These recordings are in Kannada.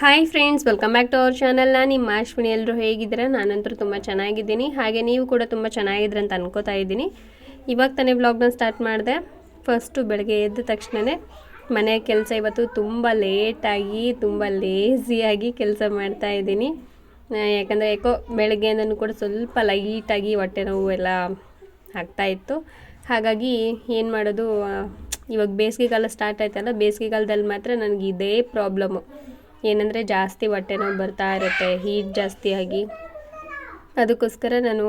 Hi friends welcome back to our channel ನಾನು ನಿಮ್ಮ ಅಶ್ವಿನಿ. ಎಲ್ಲರೂ ಹೇಗಿದ್ದೀರಾ? ನಾನಂತರೂ ತುಂಬ ಚೆನ್ನಾಗಿದ್ದೀನಿ. ಹಾಗೆ ನೀವು ಕೂಡ ತುಂಬ ಚೆನ್ನಾಗಿದ್ರೆ ಅಂತ ಅನ್ಕೋತಾ ಇದ್ದೀನಿ. ಇವಾಗ ತಾನೇ ವ್ಲಾಗ್ನ ಸ್ಟಾರ್ಟ್ ಮಾಡಿದೆ. ಫಸ್ಟು ಬೆಳಗ್ಗೆ ಎದ್ದ ತಕ್ಷಣವೇ ಮನೆ ಕೆಲಸ ಇವತ್ತು ತುಂಬ ಲೇಟಾಗಿ ತುಂಬ ಲೇಝಿಯಾಗಿ ಕೆಲಸ ಮಾಡ್ತಾ ಇದ್ದೀನಿ. ಯಾಕಂದರೆ ಯಾಕೋ ಬೆಳಗ್ಗೆಯಿಂದನೂ ಕೂಡ ಸ್ವಲ್ಪ ಲೈಟಾಗಿ ಹೊಟ್ಟೆ ನೋವು ಎಲ್ಲ ಆಗ್ತಾ ಇತ್ತು. ಹಾಗಾಗಿ ಏನು ಮಾಡೋದು? ಇವಾಗ ಬೇಸಿಗೆಗಾಲ ಸ್ಟಾರ್ಟ್ ಆಯ್ತಲ್ಲ ಬೇಸಿಗೆಗಾಲದಲ್ಲಿ ಮಾತ್ರ ನನಗೆ ಇದೇ ಪ್ರಾಬ್ಲಮ್ಮು ಏನಂದರೆ ಜಾಸ್ತಿ ಹೊಟ್ಟೆ ನೋವು ಬರ್ತಾ ಇರುತ್ತೆ ಹೀಟ್ ಜಾಸ್ತಿಯಾಗಿ ಅದಕ್ಕೋಸ್ಕರ ನಾನು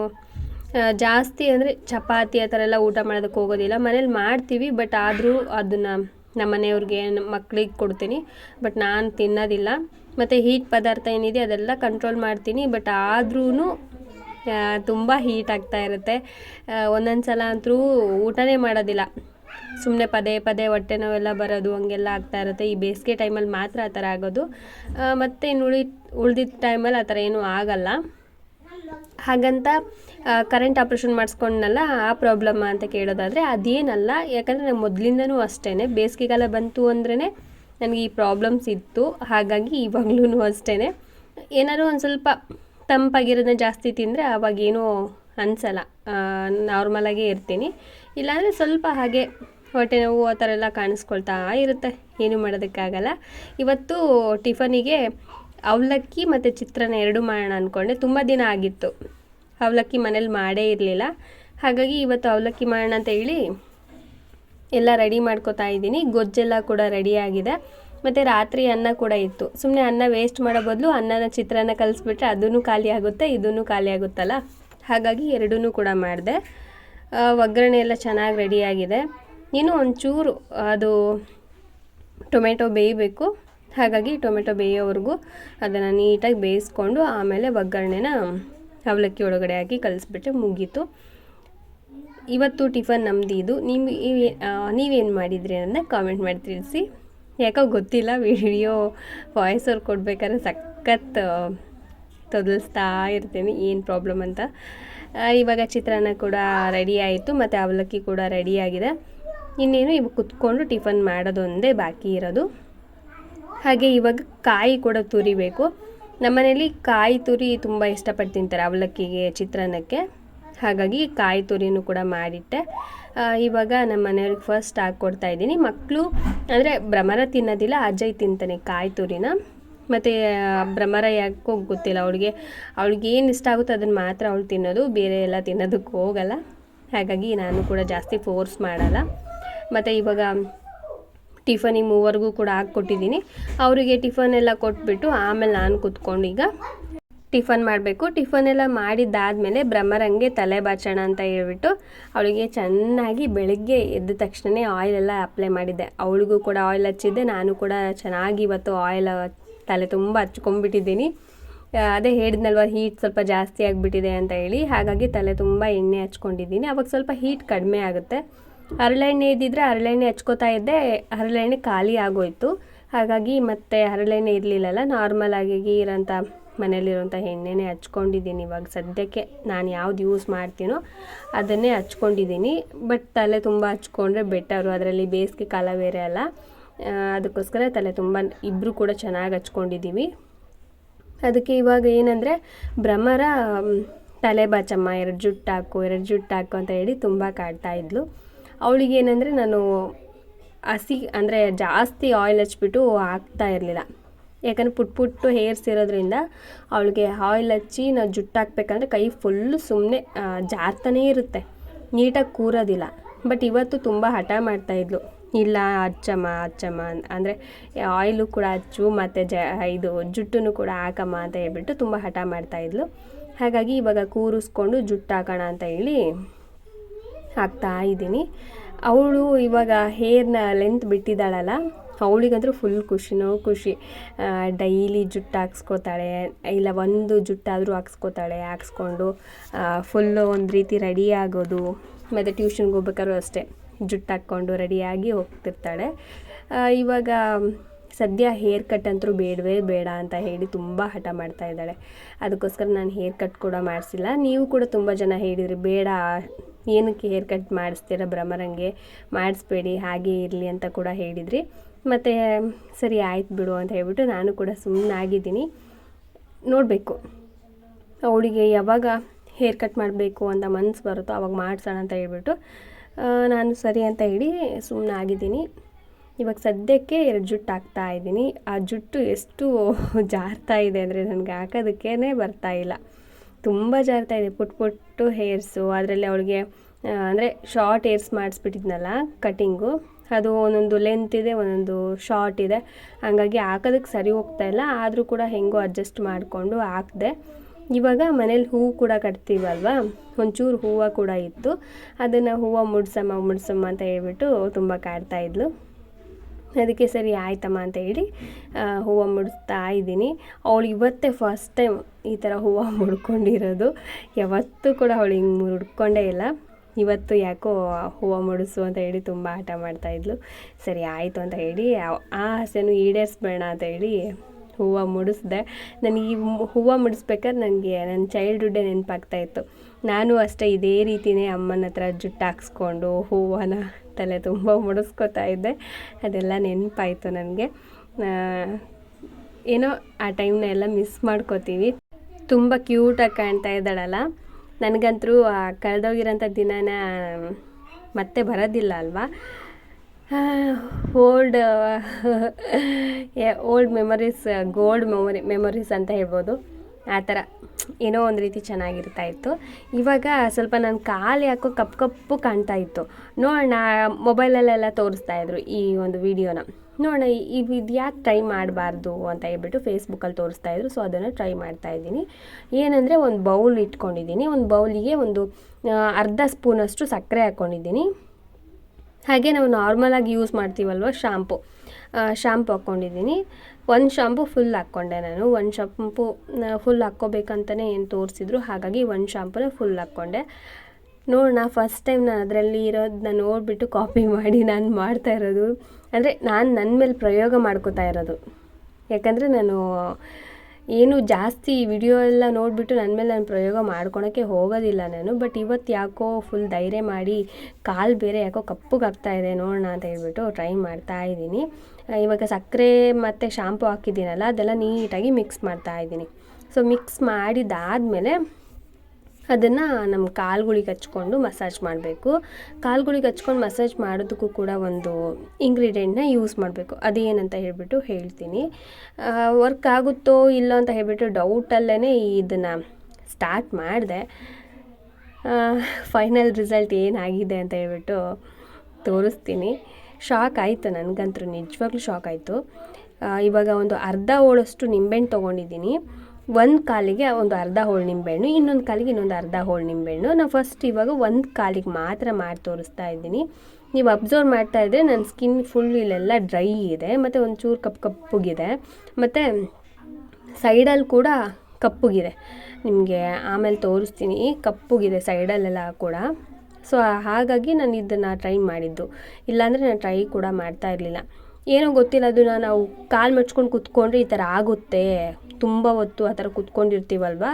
ಜಾಸ್ತಿ ಅಂದರೆ ಚಪಾತಿ ಆ ಥರ ಎಲ್ಲ ಊಟ ಮಾಡೋದಕ್ಕೆ ಹೋಗೋದಿಲ್ಲ. ಮನೇಲಿ ಮಾಡ್ತೀವಿ ಬಟ್ ಆದರೂ ಅದನ್ನು ನಮ್ಮ ಮನೆಯವ್ರಿಗೆ, ನಮ್ಮ ಮಕ್ಳಿಗೆ ಕೊಡ್ತೀನಿ ಬಟ್ ನಾನು ತಿನ್ನೋದಿಲ್ಲ. ಮತ್ತು ಹೀಟ್ ಪದಾರ್ಥ ಏನಿದೆ ಅದೆಲ್ಲ ಕಂಟ್ರೋಲ್ ಮಾಡ್ತೀನಿ ಬಟ್ ಆದ್ರೂ ತುಂಬ ಹೀಟ್ ಆಗ್ತಾ ಇರುತ್ತೆ. ಒಂದೊಂದು ಸಲ ಅಂತೂ ಊಟನೇ ಮಾಡೋದಿಲ್ಲ. ಸುಮ್ಮನೆ ಪದೇ ಪದೇ ಹೊಟ್ಟೆ ನೋವೆಲ್ಲ ಬರೋದು, ಹಂಗೆಲ್ಲ ಆಗ್ತಾ ಇರುತ್ತೆ. ಈ ಬೇಸಿಗೆ ಟೈಮಲ್ಲಿ ಮಾತ್ರ ಆ ಥರ ಆಗೋದು. ಮತ್ತು ಇನ್ನು ಉಳಿ, ಉಳ್ದಿದ್ದ ಟೈಮಲ್ಲಿ ಆ ಥರ ಏನೂ ಆಗಲ್ಲ. ಹಾಗಂತ ಕರೆಂಟ್ ಆಪ್ರೇಷನ್ ಮಾಡಿಸ್ಕೊಂಡಲ್ಲ ಆ ಪ್ರಾಬ್ಲಮ್ ಅಂತ ಕೇಳೋದಾದರೆ ಅದೇನಲ್ಲ, ಯಾಕಂದರೆ ನಾನು ಮೊದಲಿಂದನೂ ಅಷ್ಟೇ ಬೇಸಿಗೆಗಾಲ ಬಂತು ಅಂದ್ರೇ ನನಗೆ ಈ ಪ್ರಾಬ್ಲಮ್ಸ್ ಇತ್ತು. ಹಾಗಾಗಿ ಇವಾಗ್ಲೂ ಅಷ್ಟೇ ಏನಾದ್ರು ಒಂದು ಸ್ವಲ್ಪ ತಂಪಾಗಿರೋದನ್ನ ಜಾಸ್ತಿ ತಿಂದರೆ ಅವಾಗೇನೂ ಅನ್ಸಲ್ಲ. ನಾರ್ಮಲಾಗೇ ಇರ್ತೀನಿ. ಇಲ್ಲಾಂದರೆ ಸ್ವಲ್ಪ ಹಾಗೆ ಹೊಟ್ಟೆ ನೋವು ಆ ಥರ ಎಲ್ಲ ಕಾಣಿಸ್ಕೊಳ್ತಾ ಇರುತ್ತೆ. ಏನು ಮಾಡೋದಕ್ಕಾಗಲ್ಲ. ಇವತ್ತು ಟಿಫನಿಗೆ ಅವಲಕ್ಕಿ ಮತ್ತು ಚಿತ್ರಾನ್ನ ಎರಡು ಮಾಡೋಣ ಅಂದ್ಕೊಂಡೆ ತುಂಬ ದಿನ ಆಗಿತ್ತು. ಅವಲಕ್ಕಿ ಮನೇಲಿ ಮಾಡೇ ಇರಲಿಲ್ಲ. ಹಾಗಾಗಿ ಇವತ್ತು ಅವಲಕ್ಕಿ ಮಾಡೋಣ ಅಂತ ಹೇಳಿ ಎಲ್ಲ ರೆಡಿ ಮಾಡ್ಕೋತಾ ಇದ್ದೀನಿ. ಗೊಜ್ಜೆಲ್ಲ ಕೂಡ ರೆಡಿ ಆಗಿದೆ. ಮತ್ತು ರಾತ್ರಿ ಅನ್ನ ಕೂಡ ಇತ್ತು. ಸುಮ್ಮನೆ ಅನ್ನ ವೇಸ್ಟ್ ಮಾಡೋ ಬದಲು ಅನ್ನನ ಚಿತ್ರಾನ್ನ ಕಲಿಸ್ಬಿಟ್ರೆ ಅದೂ ಖಾಲಿ ಆಗುತ್ತೆ ಇದೂ ಖಾಲಿ ಆಗುತ್ತಲ್ಲ? ಹಾಗಾಗಿ ಎರಡೂ ಕೂಡ ಮಾಡಿದೆ. ಒಗ್ಗರಣೆ ಎಲ್ಲ ಚೆನ್ನಾಗಿ ರೆಡಿಯಾಗಿದೆ ಇನ್ನೂ ಒಂಚೂರು, ಅದು ಟೊಮೆಟೊ ಬೇಯಬೇಕು. ಹಾಗಾಗಿ ಟೊಮೆಟೊ ಬೇಯೋವರೆಗೂ ಅದನ್ನು ನೀಟಾಗಿ ಬೇಯಿಸ್ಕೊಂಡು ಆಮೇಲೆ ಒಗ್ಗರಣೆನ ಅವಲಕ್ಕಿ ಒಳಗಡೆ ಹಾಕಿ ಕಲಿಸ್ಬಿಟ್ರೆ ಮುಗೀತು. ಇವತ್ತು ಟಿಫನ್ ನಮ್ಮದು ಇದು. ನೀವು ನೀವೇನು ಮಾಡಿದ್ರಿ ಅನ್ನೋದನ್ನ ಕಾಮೆಂಟ್ ಮಾಡಿ ತಿಳಿಸಿ. ಯಾಕೋ ಗೊತ್ತಿಲ್ಲ, ವಿಡಿಯೋ ವಾಯ್ಸ್ ಅವ್ರು ಕೊಡ್ಬೇಕಾದ್ರೆ ಸಖತ್ ತೊದಲಿಸ್ತಾ ಇರ್ತೀನಿ. ಏನು ಪ್ರಾಬ್ಲಮ್ ಅಂತ. ಇವಾಗ ಚಿತ್ರಾನ್ನ ಕೂಡ ರೆಡಿ ಆಯಿತು, ಮತ್ತು ಅವಲಕ್ಕಿ ಕೂಡ ರೆಡಿ ಆಗಿದೆ. ಇನ್ನೇನು ಇವಾಗ ಕುತ್ಕೊಂಡು ಟಿಫನ್ ಮಾಡೋದೊಂದೇ ಬಾಕಿ ಇರೋದು. ಹಾಗೆ ಇವಾಗ ಕಾಯಿ ಕೂಡ ತುರಿಬೇಕು. ನಮ್ಮನೇಲಿ ಕಾಯಿ ತುರಿ ತುಂಬ ಇಷ್ಟಪಟ್ಟು ತಿಂತಾರೆ ಅವಲಕ್ಕಿಗೆ, ಚಿತ್ರಾನ್ನಕ್ಕೆ. ಹಾಗಾಗಿ ಕಾಯಿ ತುರಿನೂ ಕೂಡ ಮಾಡಿಟ್ಟೆ. ಇವಾಗ ನಮ್ಮ ಮನೆಯವ್ರಿಗೆ ಫಸ್ಟ್ ಹಾಕ್ಕೊಡ್ತಾ ಇದ್ದೀನಿ. ಮಕ್ಕಳು ಅಂದರೆ ಭ್ರಮರ ತಿನ್ನೋದಿಲ್ಲ ಅಜ್ಜಯ್ ತಿಂತಾನೆ ಕಾಯಿ ತುರಿನ. ಮತ್ತು ಭ್ರಮರ ಯಾಕೋ ಗೊತ್ತಿಲ್ಲ, ಅವಳಿಗೆ ಅವಳಿಗೆ ಏನು ಇಷ್ಟ ಆಗುತ್ತೋ ಅದನ್ನು ಮಾತ್ರ ಅವಳು ತಿನ್ನೋದು, ಬೇರೆ ಎಲ್ಲ ತಿನ್ನೋದಕ್ಕೆ ಹೋಗಲ್ಲ. ಹಾಗಾಗಿ ನಾನು ಕೂಡ ಜಾಸ್ತಿ ಫೋರ್ಸ್ ಮಾಡಲ್ಲ. ಮತ್ತು ಇವಾಗ ಟಿಫನಿಗೆ ಮೂವರಿಗೂ ಕೂಡ ಹಾಕ್ಕೊಟ್ಟಿದ್ದೀನಿ. ಅವರಿಗೆ ಟಿಫನ್ ಎಲ್ಲ ಕೊಟ್ಬಿಟ್ಟು ಆಮೇಲೆ ನಾನು ಕುತ್ಕೊಂಡು ಈಗ ಟಿಫನ್ ಮಾಡಬೇಕು. ಟಿಫನ್ ಎಲ್ಲ ಮಾಡಿದ್ದಾದಮೇಲೆ ಬ್ರಹ್ಮರಂಗೆ ತಲೆ ಬಾಚೋಣ ಅಂತ ಹೇಳ್ಬಿಟ್ಟು ಅವಳಿಗೆ ಚೆನ್ನಾಗಿ ಬೆಳಗ್ಗೆ ಎದ್ದ ತಕ್ಷಣವೇ ಆಯಿಲ್ ಎಲ್ಲ ಅಪ್ಲೈ ಮಾಡಿದ್ದೆ. ಅವಳಿಗೂ ಕೂಡ ಆಯಿಲ್ ಹಚ್ಚಿದ್ದೆ, ನಾನು ಕೂಡ ಚೆನ್ನಾಗಿ ಇವತ್ತು ಆಯಿಲ್ ತಲೆ ತುಂಬ ಹಚ್ಕೊಂಡ್ಬಿಟ್ಟಿದ್ದೀನಿ. ಅದೇ ಹೇಳಿದ್ನಲ್ವ ಹೀಟ್ ಸ್ವಲ್ಪ ಜಾಸ್ತಿ ಆಗಿಬಿಟ್ಟಿದೆ ಅಂತ ಹೇಳಿ. ಹಾಗಾಗಿ ತಲೆ ತುಂಬ ಎಣ್ಣೆ ಹಚ್ಕೊಂಡಿದ್ದೀನಿ. ಅವಾಗ ಸ್ವಲ್ಪ ಹೀಟ್ ಕಡಿಮೆ ಆಗುತ್ತೆ. ಹರಳೆಣ್ಣೆ ಇದ್ದಿದ್ರೆ ಹರಳೆಣ್ಣೆ ಹಚ್ಕೋತಾ ಇದ್ದೆ. ಹರಳೆಣ್ಣೆ ಖಾಲಿ ಆಗೋಯ್ತು. ಹಾಗಾಗಿ ಮತ್ತೆ ಹರಳೆಣ್ಣೆ ಇರಲಿಲ್ಲಲ್ಲ ನಾರ್ಮಲ್ ಆಗಿ ಇರೋಂಥ ಮನೇಲಿರೋಂಥ ಎಣ್ಣೆನೇ ಹಚ್ಕೊಂಡಿದ್ದೀನಿ ಇವಾಗ. ಸದ್ಯಕ್ಕೆ ನಾನು ಯಾವ್ದು ಯೂಸ್ ಮಾಡ್ತೀನೋ ಅದನ್ನೇ ಹಚ್ಕೊಂಡಿದ್ದೀನಿ. ಬಟ್ ತಲೆ ತುಂಬ ಹಚ್ಕೊಂಡ್ರೆ ಬೆಟರು ಅದರಲ್ಲಿ ಬೇಸಿಗೆ ಕಾಲ ಬೇರೆ ಅಲ್ಲ. ಅದಕ್ಕೋಸ್ಕರ ತಲೆ ತುಂಬ ಇಬ್ಬರು ಕೂಡ ಚೆನ್ನಾಗಿ ಹಚ್ಕೊಂಡಿದ್ದೀವಿ ಅದಕ್ಕೆ ಇವಾಗ ಏನಂದರೆ ಭ್ರಮರ ತಲೆ ಬಾಚಮ್ಮ, ಎರಡು ಜುಟ್ಟು ಹಾಕು ಎರಡು ಜುಟ್ಟು ಹಾಕು ಅಂತ ಹೇಳಿ ತುಂಬ ಕಾಡ್ತಾ ಇದ್ಲು. ಅವಳಿಗೆ ಏನಂದರೆ ನಾನು ಹಸಿ ಅಂದರೆ ಜಾಸ್ತಿ ಆಯಿಲ್ ಹಚ್ಚಿಬಿಟ್ಟು ಹಾಕ್ತಾ ಇರಲಿಲ್ಲ. ಯಾಕಂದರೆ ಪುಟ್ ಪುಟ್ಟು ಹೇರ್ಸ್ ಇರೋದ್ರಿಂದ ಅವಳಿಗೆ ಆಯಿಲ್ ಹಚ್ಚಿ ನಾವು ಜುಟ್ಟು ಹಾಕ್ಬೇಕಂದ್ರೆ ಕೈ ಫುಲ್ಲು ಸುಮ್ಮನೆ ಜಾರ್ತಾನೇ ಇರುತ್ತೆ. ನೀಟಾಗಿ ಕೂರೋದಿಲ್ಲ. ಬಟ್ ಇವತ್ತು ತುಂಬ ಹಠ ಮಾಡ್ತಾಯಿದ್ಲು ಇಲ್ಲ, ಹಚ್ಚಮ್ಮ ಹಚ್ಚಮ್ಮ ಅಂದರೆ ಆಯಿಲು ಕೂಡ ಹಚ್ಚು, ಮತ್ತು ಜ, ಇದು ಜುಟ್ಟನ್ನು ಕೂಡ ಹಾಕಮ್ಮ ಅಂತ ಹೇಳ್ಬಿಟ್ಟು ತುಂಬ ಹಠ ಮಾಡ್ತಾಯಿದ್ಲು ಹಾಗಾಗಿ ಇವಾಗ ಕೂರಿಸ್ಕೊಂಡು ಜುಟ್ಟು ಹಾಕೋಣ ಅಂತ ಹೇಳಿ ಹಾಕ್ತಾ ಇದ್ದೀನಿ. ಅವಳು ಇವಾಗ ಹೇರ್ನ ಲೆಂತ್ ಬಿಟ್ಟಿದ್ದಾಳಲ್ಲ, ಅವಳಿಗಂತೂ ಫುಲ್ ಖುಷಿನೋ ಖುಷಿ. ಡೈಲಿ ಜುಟ್ಟು ಹಾಕ್ಸ್ಕೊತಾಳೆ, ಇಲ್ಲ ಒಂದು ಜುಟ್ಟಾದರೂ ಹಾಕ್ಸ್ಕೊತಾಳೆ, ಹಾಕ್ಸ್ಕೊಂಡು ಫುಲ್ಲು ಒಂದು ರೀತಿ ರೆಡಿ ಆಗೋದು. ಮತ್ತು ಟ್ಯೂಷನ್ಗೆ ಹೋಗ್ಬೇಕಾದ್ರೂ ಅಷ್ಟೇ, ಜುಟ್ಟು ಹಾಕ್ಕೊಂಡು ರೆಡಿಯಾಗಿ ಹೋಗ್ತಿರ್ತಾಳೆ. ಇವಾಗ ಸದ್ಯ ಹೇರ್ ಕಟ್ ಅಂತೂ ಬೇಡವೇ ಬೇಡ ಅಂತ ಹೇಳಿ ತುಂಬ ಹಠ ಮಾಡ್ತಾ ಇದ್ದಾಳೆ. ಅದಕ್ಕೋಸ್ಕರ ನಾನು ಹೇರ್ ಕಟ್ ಕೂಡ ಮಾಡಿಸಿಲ್ಲ. ನೀವು ಕೂಡ ತುಂಬ ಜನ ಹೇಳಿದ್ರಿ, ಬೇಡ, ಏನಕ್ಕೆ ಹೇರ್ ಕಟ್ ಮಾಡಿಸ್ತೀರ ಭ್ರಮರಂಗೆ? ಮಾಡಿಸ್ಬೇಡಿ, ಹಾಗೆ ಇರಲಿ ಅಂತ ಕೂಡ ಹೇಳಿದ್ರಿ. ಮತ್ತು, ಸರಿ, ಆಯ್ತು ಬಿಡು ಅಂತ ಹೇಳ್ಬಿಟ್ಟು ನಾನು ಕೂಡ ಸುಮ್ಮನಾಗಿದ್ದೀನಿ ನೋಡಬೇಕು. ಅವಳಿಗೆ ಯಾವಾಗ ಹೇರ್ ಕಟ್ ಮಾಡಬೇಕು ಅಂತ ಮನಸ್ಸು ಬರುತ್ತೋ ಅವಾಗ ಮಾಡಿಸೋಣ ಅಂತ ಹೇಳ್ಬಿಟ್ಟು ನಾನು ಸರಿ ಅಂತ ಹೇಳಿ ಸುಮ್ಮನೆ ಆಗಿದ್ದೀನಿ. ಇವಾಗ ಸದ್ಯಕ್ಕೆ ಎರಡು ಜುಟ್ಟು ಹಾಕ್ತಾ ಇದ್ದೀನಿ. ಆ ಜುಟ್ಟು ಎಷ್ಟು ಜಾರ್ತಾ ಇದೆ ಅಂದರೆ ನನಗೆ ಹಾಕೋದಕ್ಕೇ ಬರ್ತಾ ಇಲ್ಲ. ತುಂಬ ಜಾರ್ತಾ ಇದೆ. ಪುಟ್ ಪುಟ್ಟು ಹೇರ್ಸು, ಅದರಲ್ಲಿ ಅವಳಿಗೆ ಅಂದರೆ ಶಾರ್ಟ್ ಹೇರ್ಸ್ ಮಾಡಿಸ್ಬಿಟ್ಟಿದ್ನಲ್ಲ ಕಟಿಂಗು ಅದು ಒಂದೊಂದು ಲೆಂತ್ ಇದೆ, ಒಂದೊಂದು ಶಾರ್ಟ್ ಇದೆ. ಹಾಗಾಗಿ ಹಾಕೋದಕ್ಕೆ ಸರಿ ಹೋಗ್ತಾ ಇಲ್ಲ. ಆದರೂ ಕೂಡ ಹೆಂಗೋ ಅಡ್ಜಸ್ಟ್ ಮಾಡಿಕೊಂಡು ಹಾಕಿದೆ. ಇವಾಗ ಮನೇಲಿ ಹೂವು ಕೂಡ ಕಟ್ತೀವಲ್ವಾ? ಒಂಚೂರು ಹೂವು ಕೂಡ ಇತ್ತು. ಅದನ್ನು ಹೂವು ಮುಡ್ಸಮ್ಮ ಮುಡ್ಸಮ್ಮ ಅಂತ ಹೇಳ್ಬಿಟ್ಟು ತುಂಬ ಕಾಡ್ತಾ ಇದ್ಲು. ಅದಕ್ಕೆ ಸರಿ ಆಯ್ತಮ್ಮ ಅಂತ ಹೇಳಿ ಹೂವು ಮುಡಿಸ್ತಾ ಇದ್ದೀನಿ. ಅವಳು ಇವತ್ತೇ ಫಸ್ಟ್ ಟೈಮ್ ಈ ಥರ ಹೂವು ಮುಡ್ಕೊಂಡಿರೋದು. ಯಾವತ್ತೂ ಕೂಡ ಅವಳು ಹಿಂಗೆ ಮುಡ್ಕೊಂಡೇ ಇಲ್ಲ. ಇವತ್ತು ಯಾಕೋ ಹೂವು ಮುಡಿಸು ಅಂತ ಹೇಳಿ ತುಂಬ ಆಟ ಮಾಡ್ತಾಯಿದ್ಲು ಸರಿ ಆಯಿತು ಅಂತ ಹೇಳಿ, ಆ- ಆಸೆನೂ ಈಡೇರಿಸ್ಬೇಡ ಅಂತ ಹೇಳಿ ಹೂವು ಮುಡಿಸ್ದೆ. ನನಗೆ ಈ ಹೂವು ಮುಡಿಸ್ಬೇಕಾದ್ರೆ ನನಗೆ ನನ್ನ ಚೈಲ್ಡ್ಹುಡ್ಡೇ ನೆನಪಾಗ್ತಾ ಇತ್ತು. ನಾನು ಅಷ್ಟೇ ಇದೇ ರೀತಿಯೇ ಅಮ್ಮನ ಹತ್ರ ಜುಟ್ಟು ಹಾಕ್ಸ್ಕೊಂಡು ಹೂವನ ತಲೆ ತುಂಬ ಮುಡಿಸ್ಕೊತಾ ಇದ್ದೆ. ಅದೆಲ್ಲ ನೆನಪಾಯಿತು ನನಗೆ. ಏನೋ ಆ ಟೈಮ್ನ ಎಲ್ಲ ಮಿಸ್ ಮಾಡ್ಕೋತೀವಿ. ತುಂಬ ಕ್ಯೂಟಾಗಿ ಕಾಣ್ತಾ ಇದ್ದಾಳಲ್ಲ. ನನಗಂತರೂ ಕಳೆದೋಗಿರೋಂಥ ದಿನನ ಮತ್ತೆ ಬರೋದಿಲ್ಲ ಅಲ್ವಾ? Old old memories gold memory memories ಅಂತ ಹೇಳ್ಬೋದು. ಆ ಥರ ಏನೋ ಒಂದು ರೀತಿ ಚೆನ್ನಾಗಿರ್ತಾ ಇತ್ತು. ಇವಾಗ ಸ್ವಲ್ಪ ನನ್ನ ಕಾಲು ಯಾಕೋ ಕಪ್ಪು ಕಪ್ಪು ಕಾಣ್ತಾ ಇತ್ತು. ನೋಡೋಣ, ಮೊಬೈಲಲ್ಲೆಲ್ಲ ತೋರಿಸ್ತಾ ಇದ್ರು ಈ ಒಂದು ವಿಡಿಯೋನ. ನೋಡೋಣ ಇದು ಇದು ಯಾಕೆ ಟ್ರೈ ಮಾಡಬಾರ್ದು ಅಂತ ಹೇಳ್ಬಿಟ್ಟು ಫೇಸ್ಬುಕ್ಕಲ್ಲಿ ತೋರಿಸ್ತಾ ಇದ್ರು. ಸೊ, ಅದನ್ನು ಟ್ರೈ ಮಾಡ್ತಾ ಇದ್ದೀನಿ. ಏನಂದರೆ ಒಂದು ಬೌಲ್ ಇಟ್ಕೊಂಡಿದ್ದೀನಿ. ಒಂದು ಬೌಲಿಗೆ ಒಂದು ಅರ್ಧ ಸ್ಪೂನಷ್ಟು ಸಕ್ಕರೆ ಹಾಕ್ಕೊಂಡಿದ್ದೀನಿ ಹಾಗೆ ನಾವು ನಾರ್ಮಲಾಗಿ ಯೂಸ್ ಮಾಡ್ತೀವಲ್ವ, ಶಾಂಪು. ಶಾಂಪು ಹಾಕ್ಕೊಂಡಿದ್ದೀನಿ ಒಂದು ಶಾಂಪು ಫುಲ್ ಹಾಕ್ಕೊಂಡೆ ನಾನು. ಒಂದು ಶಾಂಪು ಫುಲ್ ಹಾಕ್ಕೋಬೇಕಂತಲೇ ಏನು ತೋರಿಸಿದ್ರು. ಹಾಗಾಗಿ ಒಂದು ಶಾಂಪುನ ಫುಲ್ ಹಾಕ್ಕೊಂಡೆ. ನೋಡೋಣ ಫಸ್ಟ್ ಟೈಮ್ ನಾನು ಅದರಲ್ಲಿ ಇರೋದನ್ನ ನೋಡಿಬಿಟ್ಟು ಕಾಪಿ ಮಾಡಿ ನಾನು ಮಾಡ್ತಾ ಇರೋದು. ಅಂದರೆ ನಾನು ನನ್ನ ಮೇಲೆ ಪ್ರಯೋಗ ಮಾಡ್ಕೋತಾ ಇರೋದು. ಯಾಕಂದರೆ ನಾನು ಏನು ಜಾಸ್ತಿ ವಿಡಿಯೋ ಎಲ್ಲ ನೋಡಿಬಿಟ್ಟು ನನ್ನ ಮೇಲೆ ನಾನು ಪ್ರಯೋಗ ಮಾಡ್ಕೊಳಕ್ಕೆ ಹೋಗೋದಿಲ್ಲ ನಾನು. ಬಟ್ ಇವತ್ತು ಯಾಕೋ ಫುಲ್ ಧೈರ್ಯ ಮಾಡಿ, ಕಾಲು ಬೇರೆ ಯಾಕೋ ಕಪ್ಪಗಾಗ್ತಾ ಇದೆ ನೋಡೋಣ ಅಂತ ಹೇಳ್ಬಿಟ್ಟು ಟ್ರೈ ಮಾಡ್ತಾ ಇದ್ದೀನಿ. ಇವಾಗ ಸಕ್ಕರೆ ಮತ್ತು ಶಾಂಪು ಹಾಕಿದ್ದೀನಲ್ಲ, ಅದೆಲ್ಲ ನೀಟಾಗಿ ಮಿಕ್ಸ್ ಮಾಡ್ತಾ ಇದ್ದೀನಿ. ಸೊ ಮಿಕ್ಸ್ ಮಾಡಿದಾದಮೇಲೆ ಅದನ್ನು ನಮ್ಮ ಕಾಲುಗಳಿಗೆ ಹಚ್ಕೊಂಡು ಮಸಾಜ್ ಮಾಡಬೇಕು. ಕಾಲುಗಳಿಗೆ ಹಚ್ಕೊಂಡು ಮಸಾಜ್ ಮಾಡೋದಕ್ಕೂ ಕೂಡ ಒಂದು ಇಂಗ್ರೀಡಿಯೆಂಟ್ನ ಯೂಸ್ ಮಾಡಬೇಕು. ಅದೇನಂತ ಹೇಳಿಬಿಟ್ಟು ಹೇಳ್ತೀನಿ. ವರ್ಕ್ ಆಗುತ್ತೋ ಇಲ್ಲೋ ಅಂತ ಹೇಳಿಬಿಟ್ಟು ಡೌಟಲ್ಲೇ ಇದನ್ನು ಸ್ಟಾರ್ಟ್ ಮಾಡಿದೆ. ಫೈನಲ್ ರಿಸಲ್ಟ್ ಏನಾಗಿದೆ ಅಂತ ಹೇಳ್ಬಿಟ್ಟು ತೋರಿಸ್ತೀನಿ. ಶಾಕ್ ಆಯಿತು ನನಗಂತೂ ನಿಜವಾಗ್ಲೂ ಶಾಕ್ ಆಯಿತು. ಇವಾಗ ಒಂದು ಅರ್ಧ ಹೋಳಷ್ಟು ನಿಂಬೆಹಣ್ಣು ತೊಗೊಂಡಿದ್ದೀನಿ. ಒಂದು ಕಾಲಿಗೆ ಒಂದು ಅರ್ಧ ಹೋಳು ನಿಂಬೆಹಣ್ಣು, ಇನ್ನೊಂದು ಕಾಲಿಗೆ ಇನ್ನೊಂದು ಅರ್ಧ ಹೋಳು ನಿಂಬೆಹಣ್ಣು. ನಾನು ಫಸ್ಟ್ ಇವಾಗ ಒಂದು ಕಾಲಿಗೆ ಮಾತ್ರ ಮಾಡಿ ತೋರಿಸ್ತಾ ಇದ್ದೀನಿ. ನೀವು ಅಬ್ಸರ್ವ್ ಮಾಡ್ತಾ ಇದ್ದರೆ ನನ್ನ ಸ್ಕಿನ್ ಫುಲ್ ಇಲ್ಲೆಲ್ಲ ಡ್ರೈ ಇದೆ, ಮತ್ತು ಒಂಚೂರು ಕಪ್ಪು ಕಪ್ಪುಗಿದೆ, ಮತ್ತು ಸೈಡಲ್ಲಿ ಕೂಡ ಕಪ್ಪುಗಿದೆ. ನಿಮಗೆ ಆಮೇಲೆ ತೋರಿಸ್ತೀನಿ, ಕಪ್ಪುಗಿದೆ ಸೈಡಲ್ಲೆಲ್ಲ ಕೂಡ. ಸೊ ಹಾಗಾಗಿ ನಾನು ಇದನ್ನು ಟ್ರೈ ಮಾಡಿದ್ದು. ಇಲ್ಲಾಂದರೆ ನಾನು ಟ್ರೈ ಕೂಡ ಮಾಡ್ತಾ ಇರಲಿಲ್ಲ. ಏನೋ ಗೊತ್ತಿಲ್ಲ, ಅದು ನಾವು ಕಾಲು ಮಚ್ಕೊಂಡು ಕುತ್ಕೊಂಡ್ರೆ ಈ ಥರ ಆಗುತ್ತೆ. ತುಂಬ ಹೊತ್ತು ಆ ಥರ ಕುತ್ಕೊಂಡಿರ್ತೀವಲ್ವ?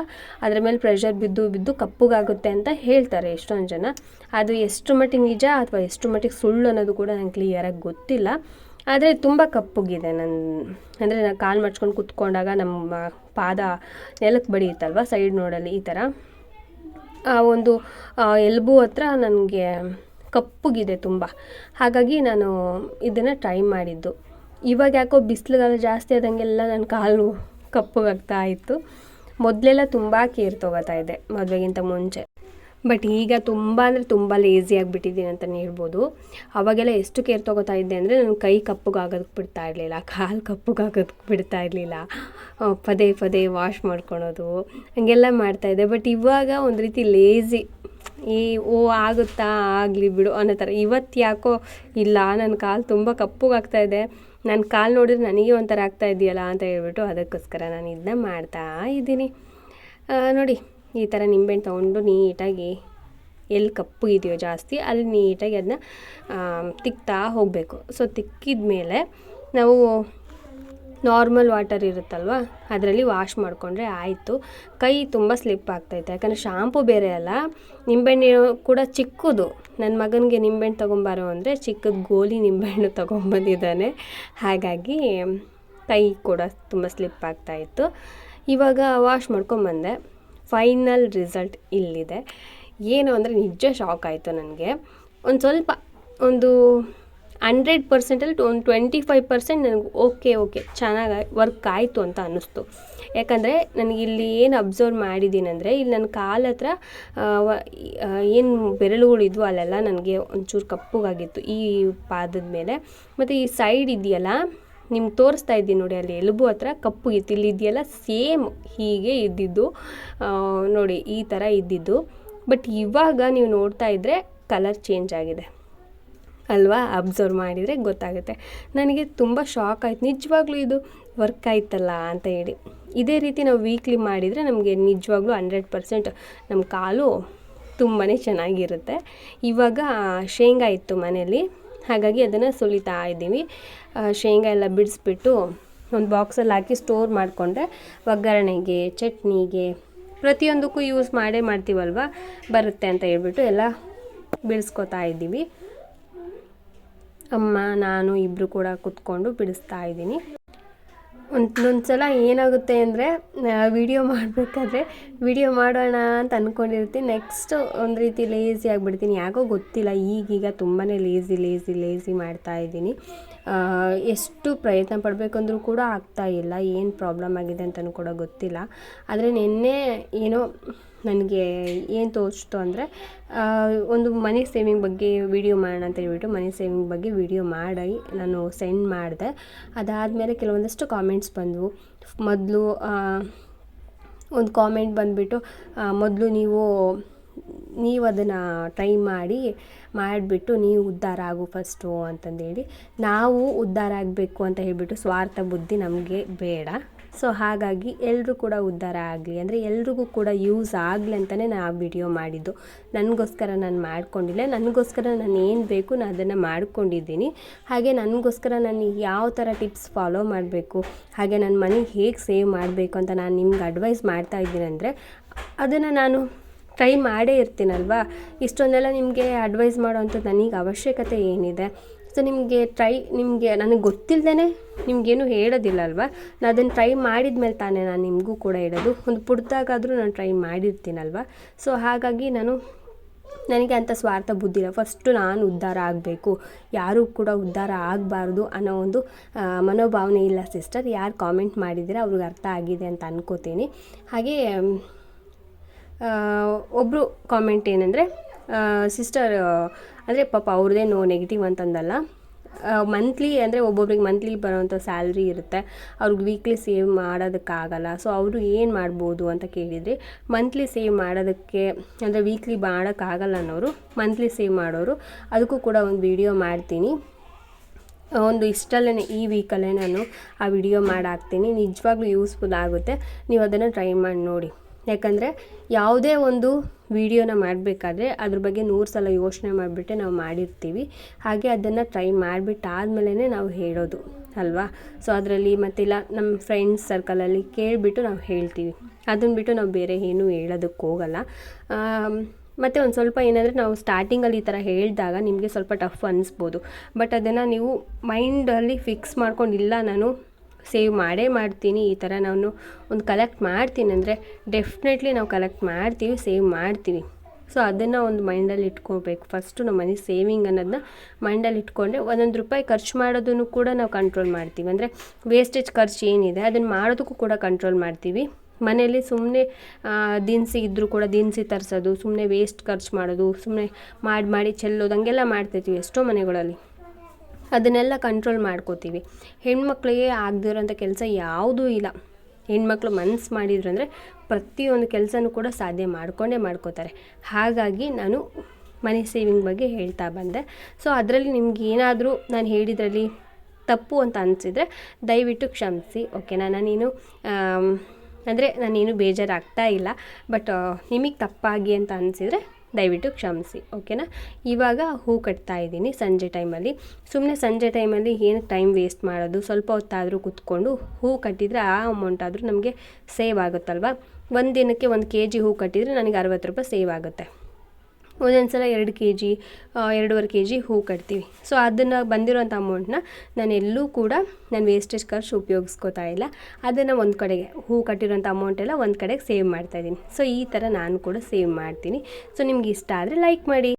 ಅದ್ರ ಮೇಲೆ ಪ್ರೆಷರ್ ಬಿದ್ದು ಬಿದ್ದು ಕಪ್ಪುಗಾಗುತ್ತೆ ಅಂತ ಹೇಳ್ತಾರೆ ಎಷ್ಟೊಂದು ಜನ. ಅದು ಎಷ್ಟು ಮಟ್ಟಿಗೆ ನಿಜ ಅಥವಾ ಎಷ್ಟು ಮಟ್ಟಿಗೆ ಸುಳ್ಳು ಅನ್ನೋದು ಕೂಡ ನಂಗೆ ಕ್ಲಿಯರಾಗಿ ಗೊತ್ತಿಲ್ಲ. ಆದರೆ ತುಂಬ ಕಪ್ಪುಗಿದೆ ನನ್ನ ಅಂದರೆ ನಾನು ಕಾಲು ಮಡ್ಚ್ಕೊಂಡು ಕುತ್ಕೊಂಡಾಗ ನಮ್ಮ ಪಾದ ನೆಲಕ್ಕೆ ಬಡಿಯುತ್ತಲ್ವ ಸೈಡ್ ನೋಡಲ್ಲಿ ಈ ಥರ. ಆ ಒಂದು ಎಲ್ಬು ಹತ್ರ ನನಗೆ ಕಪ್ಪುಗಿದೆ ತುಂಬ. ಹಾಗಾಗಿ ನಾನು ಇದನ್ನು ಟ್ರೈ ಮಾಡಿದ್ದು. ಇವಾಗ ಯಾಕೋ ಬಿಸಿಲುಗಾಲ ಜಾಸ್ತಿ ಆದಂಗೆಲ್ಲ ನನ್ನ ಕಾಲು ಕಪ್ಪಗಾಗ್ತಾ ಇತ್ತು. ಮೊದಲೆಲ್ಲ ತುಂಬ ಕೇರ್ ತೊಗೋತಾ ಇದ್ದೆ ಮದುವೆಗಿಂತ ಮುಂಚೆ. ಬಟ್ ಈಗ ತುಂಬ ಅಂದರೆ ತುಂಬ ಲೇಸಿ ಆಗಿಬಿಟ್ಟಿದ್ದೀನಿ ಅಂತಲೇ ಹೇಳ್ಬೋದು. ಅವಾಗೆಲ್ಲ ಎಷ್ಟು ಕೇರ್ ತೊಗೋತಾ ಇದ್ದೆ ಅಂದರೆ ನನ್ನ ಕೈ ಕಪ್ಪಗಾಗೋದಕ್ಕೆ ಬಿಡ್ತಾ ಇರಲಿಲ್ಲ, ಕಾಲು ಕಪ್ಪಗಾಗೋದಕ್ಕೆ ಬಿಡ್ತಾ ಇರಲಿಲ್ಲ. ಪದೇ ಪದೇ ವಾಶ್ ಮಾಡ್ಕೊಳೋದು, ಹಂಗೆಲ್ಲ ಮಾಡ್ತಾಯಿದ್ದೆ ಬಟ್ ಇವಾಗ ಒಂದು ರೀತಿ ಲೇಸಿ ಈ, ಓ, ಆಗುತ್ತಾ, ಆಗಲಿ ಬಿಡು ಅನ್ನೋ ಥರ ಇವತ್ತು ಯಾಕೋ ಇಲ್ಲ ನನ್ನ ಕಾಲು ತುಂಬ ಕಪ್ಪಗಾಗ್ತಾ ಇದೆ. ನನ್ನ ಕಾಲು ನೋಡಿದ್ರೆ ನನಗೆ ಒಂಥರ ಆಗ್ತಾ ಇದೆಯಲ್ಲ ಅಂತ ಹೇಳ್ಬಿಟ್ಟು ಅದಕ್ಕೋಸ್ಕರ ನಾನು ಇದನ್ನ ಮಾಡ್ತಾ ಇದ್ದೀನಿ. ನೋಡಿ. ಈ ಥರ ನಿಂಬೆಹಣ್ಣು ತೊಗೊಂಡು ನೀಟಾಗಿ ಎಲ್ಲಿ ಕಪ್ಪು ಇದೆಯೋ ಜಾಸ್ತಿ ಅಲ್ಲಿ ನೀಟಾಗಿ ಅದನ್ನ ತಿಕ್ತಾ ಹೋಗಬೇಕು. ಸೊ ತಿಕ್ಕಿದ ಮೇಲೆ ನಾವು ನಾರ್ಮಲ್ ವಾಟರ್ ಇರುತ್ತಲ್ವ, ಅದರಲ್ಲಿ ವಾಶ್ ಮಾಡಿಕೊಂಡ್ರೆ ಆಯಿತು. ಕೈ ತುಂಬ ಸ್ಲಿಪ್ ಆಗ್ತೈತೆ. ಯಾಕಂದರೆ ಶಾಂಪು ಬೇರೆ ಅಲ್ಲ. ನಿಂಬೆಹಣ್ಣು ಕೂಡ ಚಿಕ್ಕದು. ನನ್ನ ಮಗನಿಗೆ ನಿಂಬೆಹಣ್ಣು ತೊಗೊಂಬಾರೋ ಅಂದರೆ ಚಿಕ್ಕದು ಗೋಲಿ ನಿಂಬೆಹಣ್ಣು ತೊಗೊಂಬಂದಿದ್ದಾನೆ. ಹಾಗಾಗಿ ಕೈ ಕೂಡ ತುಂಬ ಸ್ಲಿಪ್ ಆಗ್ತಾಯಿತ್ತು ಇವಾಗ ವಾಶ್ ಮಾಡ್ಕೊಂಬಂದೆ. ಫೈನಲ್ ರಿಸಲ್ಟ್ ಇಲ್ಲಿದೆ. ಏನು ಅಂದರೆ ನಿಜ ಶಾಕ್ ಆಯಿತು ನನಗೆ. ಒಂದು ಸ್ವಲ್ಪ ಒಂದು ಹಂಡ್ರೆಡ್ ಪರ್ಸೆಂಟಲ್ಲಿ ಒಂದು ಟ್ವೆಂಟಿ ಫೈವ್ ಪರ್ಸೆಂಟ್ ನನಗೆ ಓಕೆ ಓಕೆ ಚೆನ್ನಾಗಿ ವರ್ಕ್ ಆಯಿತು ಅಂತ ಅನ್ನಿಸ್ತು. ಯಾಕಂದರೆ ನನಗೆ ಇಲ್ಲಿ ಏನು ಅಬ್ಸರ್ವ್ ಮಾಡಿದ್ದೀನಿ ಅಂದರೆ ಇಲ್ಲಿ ನನ್ನ ಕಾಲ ಹತ್ರ ಏನು ಬೆರಳುಗಳಿದ್ವು ಅಲ್ಲೆಲ್ಲ ನನಗೆ ಒಂಚೂರು ಕಪ್ಪಗಾಗಿತ್ತು ಈ ಪಾದದ ಮೇಲೆ. ಮತ್ತು ಈ ಸೈಡ್ ಇದೆಯಲ್ಲ ನಿಮ್ಗೆ ತೋರಿಸ್ತಾ ಇದ್ದೀನಿ ನೋಡಿ ಅಲ್ಲಿ ಎಲುಬು ಹತ್ರ ಕಪ್ಪು ಇತ್ತು ಇಲ್ಲಿ ಇದೆಯಲ್ಲ, ಸೇಮ್ ಹೀಗೆ ಇದ್ದಿದ್ದು ನೋಡಿ ಈ ಥರ ಇದ್ದಿದ್ದು. ಬಟ್ ಇವಾಗ ನೀವು ನೋಡ್ತಾ ಇದ್ದರೆ ಕಲರ್ ಚೇಂಜ್ ಆಗಿದೆ. ಅಲ್ವಾ? ಅಬ್ಸರ್ವ್ ಮಾಡಿದರೆ ಗೊತ್ತಾಗುತ್ತೆ. ನನಗೆ ತುಂಬ ಶಾಕ್ ಆಯ್ತು. ನಿಜವಾಗ್ಲೂ ಇದು ವರ್ಕ್ ಆಯ್ತಲ್ಲ ಅಂತ ಹೇಳಿ. ಇದೇ ರೀತಿ ನಾವು ವೀಕ್ಲಿ ಮಾಡಿದರೆ ನಮಗೆ ನಿಜವಾಗ್ಲೂ ಹಂಡ್ರೆಡ್ ಪರ್ಸೆಂಟ್ ನಮ್ಮ ಕಾಲು ತುಂಬಾ ಚೆನ್ನಾಗಿರುತ್ತೆ. ಇವಾಗ ಶೇಂಗಾ ಇತ್ತು ಮನೆಯಲ್ಲಿ. ಹಾಗಾಗಿ ಅದನ್ನು ಸುಲಿತಾ ಇದ್ದೀವಿ. ಶೇಂಗಾ ಎಲ್ಲ ಬಿಡಿಸ್ಬಿಟ್ಟು ಒಂದು ಬಾಕ್ಸಲ್ಲಿ ಹಾಕಿ ಸ್ಟೋರ್ ಮಾಡಿಕೊಂಡ್ರೆ ಒಗ್ಗರಣೆಗೆ, ಚಟ್ನಿಗೆ ಪ್ರತಿಯೊಂದಕ್ಕೂ ಯೂಸ್ ಮಾಡೇ ಮಾಡ್ತೀವಲ್ವ? ಬರುತ್ತೆ ಅಂತ ಹೇಳ್ಬಿಟ್ಟು ಎಲ್ಲ ಬಿಡಿಸ್ಕೊತಾ ಇದ್ದೀವಿ. ಅಮ್ಮ, ನಾನು ಇಬ್ಬರು ಕೂಡ ಕುತ್ಕೊಂಡು ಬಿಡಿಸ್ತಾ ಇದ್ದೀನಿ. ಒಂದೊಂದು ಸಲ ಏನಾಗುತ್ತೆ ಅಂದರೆ ವಿಡಿಯೋ ಮಾಡಬೇಕಾದ್ರೆ ವಿಡಿಯೋ ಮಾಡೋಣ ಅಂತ ಅಂದ್ಕೊಂಡಿರ್ತೀನಿ ನೆಕ್ಸ್ಟ್ ಒಂದು ರೀತಿ ಲೇಸಿ ಆಗಿಬಿಡ್ತೀನಿ. ಯಾಕೋ ಗೊತ್ತಿಲ್ಲ. ಈಗೀಗ ತುಂಬಾ ಲೇಸಿ ಲೇಸಿ ಲೇಸಿ ಮಾಡ್ತಾ ಇದ್ದೀನಿ. ಎಷ್ಟು ಪ್ರಯತ್ನ ಪಡಬೇಕಂದ್ರೂ ಕೂಡ ಆಗ್ತಾ ಇಲ್ಲ. ಏನು ಪ್ರಾಬ್ಲಮ್ ಆಗಿದೆ ಅಂತಲೂ ಕೂಡ ಗೊತ್ತಿಲ್ಲ. ಆದರೆ ನಿನ್ನೆ ಏನೋ ನನಗೆ ಏನು ತೋಚಿತು ಅಂದರೆ ಒಂದು ಮನಿ ಸೇವಿಂಗ್ ಬಗ್ಗೆ ವಿಡಿಯೋ ಮಾಡೋಣ ಅಂತ ಹೇಳ್ಬಿಟ್ಟು ಮನಿ ಸೇವಿಂಗ್ ಬಗ್ಗೆ ವಿಡಿಯೋ ಮಾಡಿ ನಾನು ಸೆಂಡ್ ಮಾಡಿದೆ. ಅದಾದಮೇಲೆ ಕೆಲವೊಂದಷ್ಟು ಕಾಮೆಂಟ್ಸ್ ಬಂದವು. ಮೊದಲು ಒಂದು ಕಾಮೆಂಟ್ ಬಂದುಬಿಟ್ಟು ಮೊದಲು ನೀವು ನೀವು ಅದನ್ನು ಟ್ರೈ ಮಾಡಿ, ಮಾಡಿಬಿಟ್ಟು ನೀವು ಉದ್ಧಾರ ಆಗು ಫಸ್ಟು ಅಂತಂದೇಳಿ. ನಾವು ಉದ್ಧಾರ ಆಗಬೇಕು ಅಂತ ಹೇಳಿಬಿಟ್ಟು ಸ್ವಾರ್ಥ ಬುದ್ಧಿ ನಮಗೆ ಬೇಡ. ಸೊ ಹಾಗಾಗಿ ಎಲ್ಲರೂ ಕೂಡ ಉದ್ಧಾರ ಆಗಲಿ. ಅಂದರೆ ಎಲ್ರಿಗೂ ಕೂಡ ಯೂಸ್ ಆಗಲಿ ಅಂತಲೇ ನಾನು ಆ ವಿಡಿಯೋ ಮಾಡಿದ್ದು. ನನಗೋಸ್ಕರ ನಾನು ಮಾಡ್ಕೊಂಡಿಲ್ಲ. ನನಗೋಸ್ಕರ ನಾನು ಏನು ಬೇಕು ನಾನು ಅದನ್ನು ಮಾಡ್ಕೊಂಡಿದ್ದೀನಿ. ಹಾಗೆ ನನಗೋಸ್ಕರ ನಾನು ಯಾವ ಥರ ಟಿಪ್ಸ್ ಫಾಲೋ ಮಾಡಬೇಕು? ಹಾಗೆ ನನ್ನ ಮನಿ ಹೇಗೆ ಸೇವ್ ಮಾಡಬೇಕು ಅಂತ ನಾನು ನಿಮ್ಗೆ ಅಡ್ವೈಸ್ ಮಾಡ್ತಾ ಇದ್ದೀನಿ ಅಂದರೆ, ಅದನ್ನು ನಾನು ಟ್ರೈ ಮಾಡೇ ಇರ್ತೀನಲ್ವಾ? ಇಷ್ಟೊಂದೆಲ್ಲ ನಿಮಗೆ ಅಡ್ವೈಸ್ ಮಾಡೋವಂಥದ್ದು ನನಗೆ ಅವಶ್ಯಕತೆ ಏನಿದೆ? ಸೊ ನಿಮಗೆ ಟ್ರೈ ನಿಮಗೆ ನನಗೆ ಗೊತ್ತಿಲ್ಲದೇ ನಿಮಗೇನು ಹೇಳೋದಿಲ್ಲ ಅಲ್ವಾ ನಾನು ಅದನ್ನು ಟ್ರೈ ಮಾಡಿದ ಮೇಲೆ ತಾನೇ ನಾನು ನಿಮಗೂ ಕೂಡ ಹೇಳೋದು. ಒಂದು ಪುಡ್ದಾಗಾದರೂ ನಾನು ಟ್ರೈ ಮಾಡಿರ್ತೀನಲ್ವ? ಸೊ ಹಾಗಾಗಿ ನಾನು ನನಗೆ ಅಂಥ ಸ್ವಾರ್ಥ ಬುದ್ಧಿ ಇಲ್ಲ. ಫಸ್ಟು ನಾನು ಉದ್ಧಾರ ಆಗಬೇಕು. ಯಾರೂ ಕೂಡ ಉದ್ಧಾರ ಆಗಬಾರ್ದು ಅನ್ನೋ ಒಂದು ಮನೋಭಾವನೆ ಇಲ್ಲ ಸಿಸ್ಟರ್ ಯಾರು ಕಾಮೆಂಟ್ ಮಾಡಿದರೆ ಅವ್ರಿಗೆ ಅರ್ಥ ಆಗಿದೆ ಅಂತ ಅಂದ್ಕೋತೀನಿ ಹಾಗೆ ಒಬ್ಬರು ಕಾಮೆಂಟ್ ಏನಂದರೆ ಸಿಸ್ಟರ್ ಅಂದರೆ ಪಾಪ ಅವ್ರದ್ದೇನು ನೆಗೆಟಿವ್ ಅಂತಂದಲ್ಲ. ಮಂತ್ಲಿ ಅಂದರೆ ಒಬ್ಬೊಬ್ರಿಗೆ ಮಂತ್ಲಿ ಬರೋವಂಥ ಸ್ಯಾಲ್ರಿ ಇರುತ್ತೆ. ಅವ್ರಿಗೆ ವೀಕ್ಲಿ ಸೇವ್ ಮಾಡೋದಕ್ಕಾಗಲ್ಲ. ಸೊ ಅವರು ಏನು ಮಾಡ್ಬೋದು ಅಂತ ಕೇಳಿದ್ರಿ ಮಂತ್ಲಿ ಸೇವ್ ಮಾಡೋದಕ್ಕೆ, ಅಂದರೆ ವೀಕ್ಲಿ ಮಾಡೋಕ್ಕಾಗಲ್ಲ ಅನ್ನೋರು ಮಂತ್ಲಿ ಸೇವ್ ಮಾಡೋರು, ಅದಕ್ಕೂ ಕೂಡ ಒಂದು ವಿಡಿಯೋ ಮಾಡ್ತೀನಿ. ಒಂದು ಇಷ್ಟಲ್ಲೇ ಈ ವೀಕಲ್ಲೇ ನಾನು ಆ ವಿಡಿಯೋ ಮಾಡಾಕ್ತೀನಿ. ನಿಜವಾಗ್ಲೂ ಯೂಸ್ಫುಲ್ ಆಗುತ್ತೆ. ನೀವು ಅದನ್ನು ಟ್ರೈ ಮಾಡಿ ನೋಡಿ. ಯಾಕಂದರೆ ಯಾವುದೇ ಒಂದು ವಿಡಿಯೋನ ಮಾಡಬೇಕಾದ್ರೆ ಅದ್ರ ಬಗ್ಗೆ ನೂರು ಸಲ ಯೋಚನೆ ಮಾಡಿಬಿಟ್ಟೆ ನಾವು ಮಾಡಿರ್ತೀವಿ. ಹಾಗೆ ಅದನ್ನು ಟ್ರೈ ಮಾಡಿಬಿಟ್ಟು ಆದಮೇಲೆ ನಾವು ಹೇಳೋದು, ಅಲ್ವಾ? ಸೊ ಅದರಲ್ಲಿ ಮತ್ತಿಲ್ಲ ನಮ್ಮ ಫ್ರೆಂಡ್ಸ್ ಸರ್ಕಲಲ್ಲಿ ಕೇಳಿಬಿಟ್ಟು ನಾವು ಹೇಳ್ತೀವಿ. ಅದನ್ನು ಬಿಟ್ಟು ನಾವು ಬೇರೆ ಏನೂ ಹೇಳೋದಕ್ಕೆ ಹೋಗಲ್ಲ. ಮತ್ತು ಒಂದು ಸ್ವಲ್ಪ ಏನಂದರೆ ನಾವು ಸ್ಟಾರ್ಟಿಂಗಲ್ಲಿ ಈ ಥರ ಹೇಳಿದಾಗ ನಿಮಗೆ ಸ್ವಲ್ಪ ಟಫ್ ಅನ್ನಿಸ್ಬೋದು ಬಟ್ ಅದನ್ನು ನೀವು ಮೈಂಡಲ್ಲಿ ಫಿಕ್ಸ್ ಮಾಡ್ಕೊಂಡಿಲ್ಲ ನಾನು ಸೇವ್ ಮಾಡೇ ಮಾಡ್ತೀನಿ. ಈ ಥರ ನಾನು ಒಂದು ಕಲೆಕ್ಟ್ ಮಾಡ್ತೀನಿ. ಅಂದರೆ ಡೆಫಿನೆಟ್ಲಿ ನಾವು ಕಲೆಕ್ಟ್ ಮಾಡ್ತೀವಿ ಸೇವ್ ಮಾಡ್ತೀವಿ. ಸೊ ಅದನ್ನು ಒಂದು ಮೈಂಡಲ್ಲಿ ಇಟ್ಕೋಬೇಕು. ಫಸ್ಟು ನಮ್ಮ ಮನೆ ಸೇವಿಂಗ್ ಅನ್ನೋದನ್ನ ಮೈಂಡಲ್ಲಿ ಇಟ್ಕೊಂಡ್ರೆ ಒಂದೊಂದು ರೂಪಾಯಿ ಖರ್ಚು ಮಾಡೋದನ್ನು ಕೂಡ ನಾವು ಕಂಟ್ರೋಲ್ ಮಾಡ್ತೀವಿ. ಅಂದರೆ ವೇಸ್ಟೇಜ್ ಖರ್ಚು ಏನಿದೆ, ಅದನ್ನು ಮಾಡೋದಕ್ಕೂ ಕೂಡ ಕಂಟ್ರೋಲ್ ಮಾಡ್ತೀವಿ. ಮನೆಯಲ್ಲಿ ಸುಮ್ಮನೆ ದಿನಸಿ ಇದ್ದರೂ ಕೂಡ ದಿನಸಿ ತರಿಸೋದು ಸುಮ್ಮನೆ ವೇಸ್ಟ್ ಖರ್ಚು ಮಾಡೋದು ಸುಮ್ಮನೆ ಮಾಡಿ ಮಾಡಿ ಚೆಲ್ಲೋದು, ಹಂಗೆಲ್ಲ ಮಾಡ್ತಿರ್ತೀವಿ ಎಷ್ಟೋ ಮನೆಗಳಲ್ಲಿ. ಅದನ್ನೆಲ್ಲ ಕಂಟ್ರೋಲ್ ಮಾಡ್ಕೋತೀವಿ. ಹೆಣ್ಮಕ್ಳಿಗೆ ಆಗದಿರೋಂಥ ಕೆಲಸ ಯಾವುದೂ ಇಲ್ಲ. ಹೆಣ್ಮಕ್ಳು ಮನ್ಸು ಮಾಡಿದ್ರು ಅಂದರೆ ಪ್ರತಿಯೊಂದು ಕೆಲಸನೂ ಕೂಡ ಸಾಧ್ಯ ಮಾಡಿಕೊಂಡೇ ಮಾಡ್ಕೋತಾರೆ. ಹಾಗಾಗಿ ನಾನು ಮನಿ ಸೇವಿಂಗ್ ಬಗ್ಗೆ ಹೇಳ್ತಾ ಬಂದೆ. ಸೊ ಅದರಲ್ಲಿ ನಿಮ್ಗೆ ಏನಾದರೂ ನಾನು ಹೇಳಿದ್ರಲ್ಲಿ ತಪ್ಪು ಅಂತ ಅನಿಸಿದರೆ ದಯವಿಟ್ಟು ಕ್ಷಮಿಸಿ ಓಕೆನಾ ನಾನೇನು ಅಂದರೆ ನಾನೇನು ಬೇಜಾರಾಗ್ತಾ ಇಲ್ಲ. ಬಟ್ ನಿಮಗೆ ತಪ್ಪಾಗಿ ಅಂತ ಅನಿಸಿದರೆ ದಯವಿಟ್ಟು ಕ್ಷಮಿಸಿ ಓಕೆನಾ ಇವಾಗ ಹೂ ಕಟ್ತಾ ಇದ್ದೀನಿ ಸಂಜೆ ಟೈಮಲ್ಲಿ ಸುಮ್ಮನೆ ಸಂಜೆ ಟೈಮಲ್ಲಿ ಏನು ಟೈಮ್ ವೇಸ್ಟ್ ಮಾಡೋದು, ಸ್ವಲ್ಪ ಹೊತ್ತಾದರೂ ಕುತ್ಕೊಂಡು ಹೂ ಕಟ್ಟಿದರೆ ಆ ಅಮೌಂಟ್ ಆದರೂ ನಮಗೆ ಸೇವ್ ಆಗುತ್ತಲ್ವ? ಒಂದು ದಿನಕ್ಕೆ ಒಂದು ಕೆ ಜಿ ಹೂ ಕಟ್ಟಿದರೆ ನನಗೆ ಅರವತ್ತು ರೂಪಾಯಿ ಸೇವ್ ಆಗುತ್ತೆ. ಒಂದೊಂದು ಸಲ ಎರಡು ಕೆ ಜಿ ಎರಡೂವರೆ ಕೆ ಜಿ ಹೂ ಕಟ್ತೀವಿ. ಸೊ ಅದನ್ನು ಬಂದಿರೋಂಥ ಅಮೌಂಟ್ನ ನಾನು ಎಲ್ಲೂ ಕೂಡ ನಾನು ವೇಸ್ಟೇಜ್ ಖರ್ಚು ಉಪಯೋಗಿಸ್ಕೋತಾ ಇಲ್ಲ. ಅದನ್ನು ಒಂದು ಕಡೆಗೆ, ಹೂ ಕಟ್ಟಿರೋಂಥ ಅಮೌಂಟ್ ಎಲ್ಲ ಒಂದು ಕಡೆಗೆ ಸೇವ್ ಮಾಡ್ತಾಯಿದ್ದೀನಿ ಸೊ ಈ ಥರ ನಾನು ಕೂಡ ಸೇವ್ ಮಾಡ್ತೀನಿ. ಸೊ ನಿಮ್ಗೆ ಇಷ್ಟ ಆದರೆ ಲೈಕ್ ಮಾಡಿ.